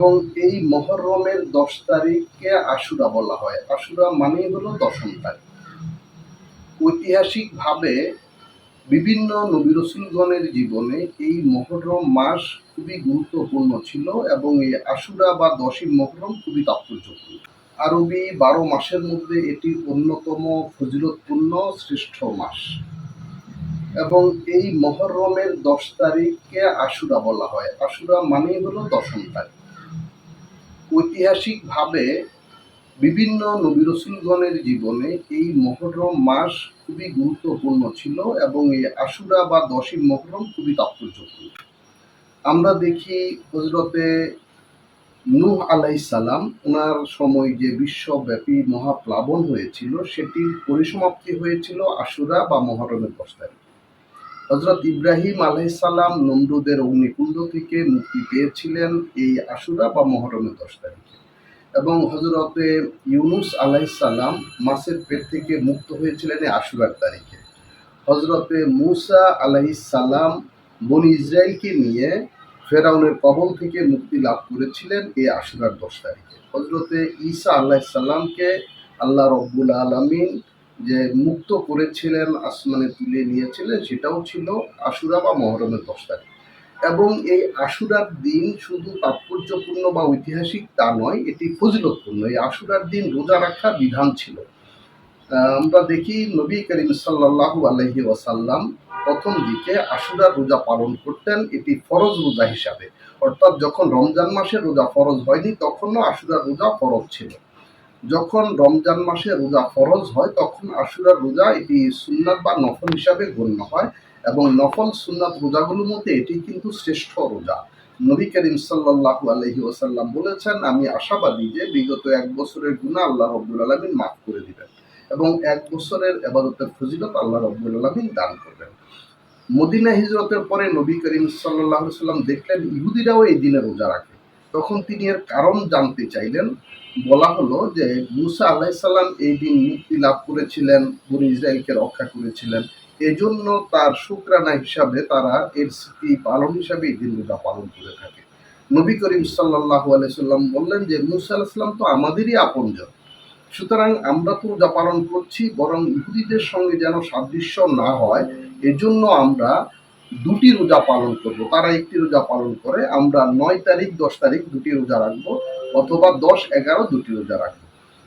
এবং এই মহরমের দশ তারিখকে আশুরা বলা হয়। আশুরা মানেই হলো দশম তারিখ। ঐতিহাসিকভাবে বিভিন্ন নবী রসুলগণের জীবনে এই মহরম মাস খুবই গুরুত্বপূর্ণ ছিল এবং এই আশুরা বা দশই মহরম খুবই তাৎপর্যপূর্ণ। আরবি বারো মাসের মধ্যে এটি অন্যতম ফজিলতপূর্ণ শ্রেষ্ঠ মাস। এবং এই মহরমের দশ তারিখকে আশুরা বলা হয়। আশুরা মানেই হলো দশম তারিখ। ঐতিহাসিকভাবে বিভিন্ন নবী রসুলগণের জীবনে এই মহরম মাস খুবই গুরুত্বপূর্ণ ছিল এবং এই আশুরা বা দশই মহরম খুবই তাৎপর্যপূর্ণ। আমরা দেখি হজরতে নূহ আলাইসালাম ওনার সময় যে বিশ্বব্যাপী মহাপ্লাবন হয়েছিল, সেটির পরিসমাপ্তি হয়েছিল আশুরা বা মহরমের দশ তারিখ হজরত ইব্রাহিম আলাইসাল্লাম নমরুদের অগ্নিকুণ্ড থেকে মুক্তি পেয়েছিলেন এই আশুরা বা মহরমের দশ তারিখে। এবং হজরতে ইউনুস আলাইসাল্লাম মাসের পেট থেকে মুক্ত হয়েছিলেন এই আশুরার তারিখে। হজরতে মুসা আলাইসাল্লাম বনি ইসরায়েলকে নিয়ে ফেরাউনের কবল থেকে মুক্তি লাভ করেছিলেন এই আশুরার দশ তারিখে। হজরতে ঈসা আলাইসাল্লামকে আল্লাহ রব্বুল আলমিন যে মুক্ত করেছিলেন আসমানে তুলে নিয়েছিলেন, সেটাও ছিল আশুরা বা মহরমের দশ তারিখ। এবং এই আশুরার দিন শুধু তাৎপর্যপূর্ণ বা ঐতিহাসিক তা নয়, এটি ফজিলতপূর্ণ। এই আশুরার দিন রোজা রাখার বিধান ছিল। আমরা দেখি নবী করিম সাল্লাল্লাহু আলহি ওয়াসাল্লাম প্রথম দিকে আশুরার রোজা পালন করতেন, এটি ফরজ রোজা হিসাবে। অর্থাৎ যখন রমজান মাসে রোজা ফরজ হয়নি, তখনও আশুরার রোজা ফরজ ছিল। যখন রমজান মাসে রোজা ফরজ হয়, তখন আশুরার রোজা এটি সুন্নাত বা নফল হিসাবে গণ্য হয় এবং নফল সুন্নাত রোজাগুলোর মধ্যে এটি কিন্তু শ্রেষ্ঠ রোজা। নবী করিম সাল্লাল্লাহু আলহি ওসাল্লাম বলেছেন, আমি আশাবাদী যে বিগত এক বছরের গুণা আল্লাহ রব্বুল আলমিন মাফ করে দিবেন এবং এক বছরের এবাদতের ফজিলত আল্লাহ রব্বুল আলমিন দান করবেন। মদিনা হিজরতের পরে নবী করিম সাল্লাহ সাল্লাম দেখলেন, ইহুদিরাও এই দিনে রোজা রাখে। তখন তিনি এর কারণ জানতে চাইলেন। বলা হলো যে, মুসা আলাইসাল্লাম এই দিন মুক্তি লাভ করেছিলেন, বনি ইসরায়েলকে রক্ষা করেছিলেন। এজন্য তার শুক্রানা হিসাবে তারা এর স্মৃতি পালন হিসাবে এই দিন রোজা পালন করে থাকে। নবী করিম সাল্লাহ আলাইসাল্লাম বললেন যে, মুসা আলাইসাল্লাম তো আমাদেরই আপনজন। সুতরাং আমরা তো রোজা পালন করছি, বরং ইহুদিদের সঙ্গে যেন সাদৃশ্য না হয়, এজন্য আমরা দুটি রোজা পালন করব। তারা একটি রোজা পালন করে, আমরা নয় তারিখ, দশ তারিখ দুটি রোজা রাখব অথবা দশ, এগারো দুটি রোজা রাখব।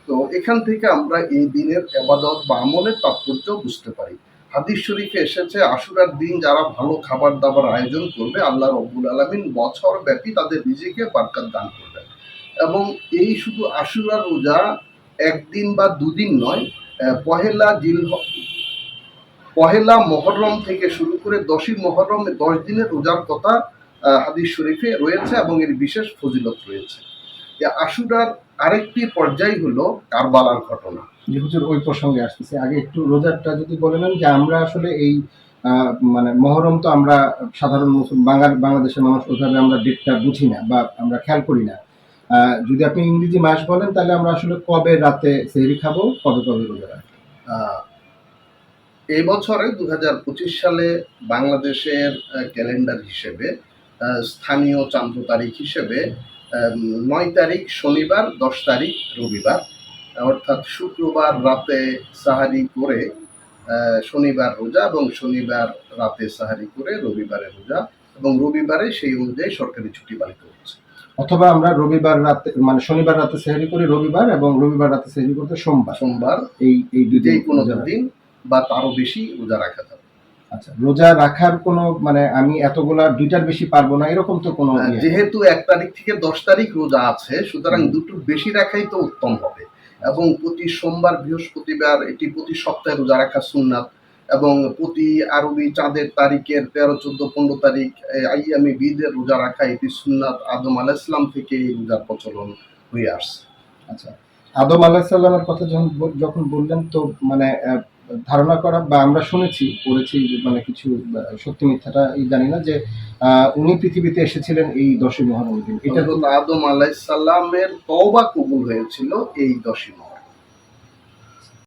তো এখান থেকে আমরা এই দিনের এবাদত বা আমলের তাৎপর্য বুঝতে পারি। হাদিস শরীফে এসেছে, আশুরার দিন যারা ভালো খাবার দাবার আয়োজন করবে, আল্লাহ রব্বুল আলমিন বছর ব্যাপী তাদের নিজেকে বার্কার দান করবেন। এবং এই শুধু আশুরার রোজা একদিন বা দুদিন নয় পহেলা জিল পহেলা মহরম থেকে শুরু করে দশই মহরম দশ দিনের রোজার কথা হাদিস শরীফে রয়েছে এবং এর বিশেষ ফজিলত রয়েছে। আশুরার আরেকটি পর্যায় হলো কারবালার ঘটনা। যে হুজুর ওই প্রসঙ্গে আসতেছে। আগে একটু রোজারটা যদি বলে নেন যে আমরা আসলে এই মানে মহরম তো আমরা সাধারণ বাঙাল বাংলাদেশের মানুষ ওইভাবে আমরা ডেটটা বুঝি না বা আমরা খেয়াল করি না। যদি আপনি ইংরেজি মাস বলেন তাহলে আমরা আসলে কবে রাতে সেহরি খাব কবে কবে রোজা রাখব? এই বছরে দু হাজার পঁচিশ সালে বাংলাদেশের ক্যালেন্ডার হিসেবে স্থানীয় চান্দ্র তারিখ হিসেবে নয় তারিখ শনিবার দশ তারিখ রবিবার। অর্থাৎ শুক্রবার রাতে সাহারি করে শনিবার রোজা এবং শনিবার রাতে সাহারি করে রবিবারে রোজা এবং রবিবারে সেই অনুযায়ী সরকারি ছুটি পালিত হচ্ছে। অথবা আমরা রবিবার রাতে মানে শনিবার রাতে সেহরি করি রবিবার এবং রবিবার রাতে সেহরি করতে সোমবার। সোমবার এই এই দুই কোনো দিন বা তারও বেশি রোজা রাখা যাবে আচ্ছা রোজা রাখার কোনো মানে আমি এতগুলা দুইটার বেশি পারব না এরকম তো কোনো আহ, ইয়ে। যেহেতু এক তারিখ থেকে দশ তারিখ রোজা আছে সুতরাং হুম। দুটো বেশি রাখাই তো উত্তম হবে এবং প্রতি সোমবার বৃহস্পতিবার এটি প্রতি সপ্তাহে রোজা রাখা সুন্নাত এবং প্রতি আরবি চাঁদের তারিখের তেরো চোদ্দ পনেরো তারিখ এই আইয়ামে বিদের রোজা রাখা এটি সুন্নাত আদম আলাহ ইসলাম থেকে এই রোজার প্রচলন হয়ে আসছে আচ্ছা আদম আলাহিসাল্লামের কথা যখন যখন বললেন তো মানে ধারণা করা বা আমরা শুনেছি, পড়েছি মানে কিছু সত্যি মিথ্যাটা জানি না যে উনি পৃথিবীতে এসেছিলেন এই দশই মহরম দিন। এটা হযরত আদম আলাইসাল্লামের তওবা কবুল হয়েছিল এই দশই মহরম।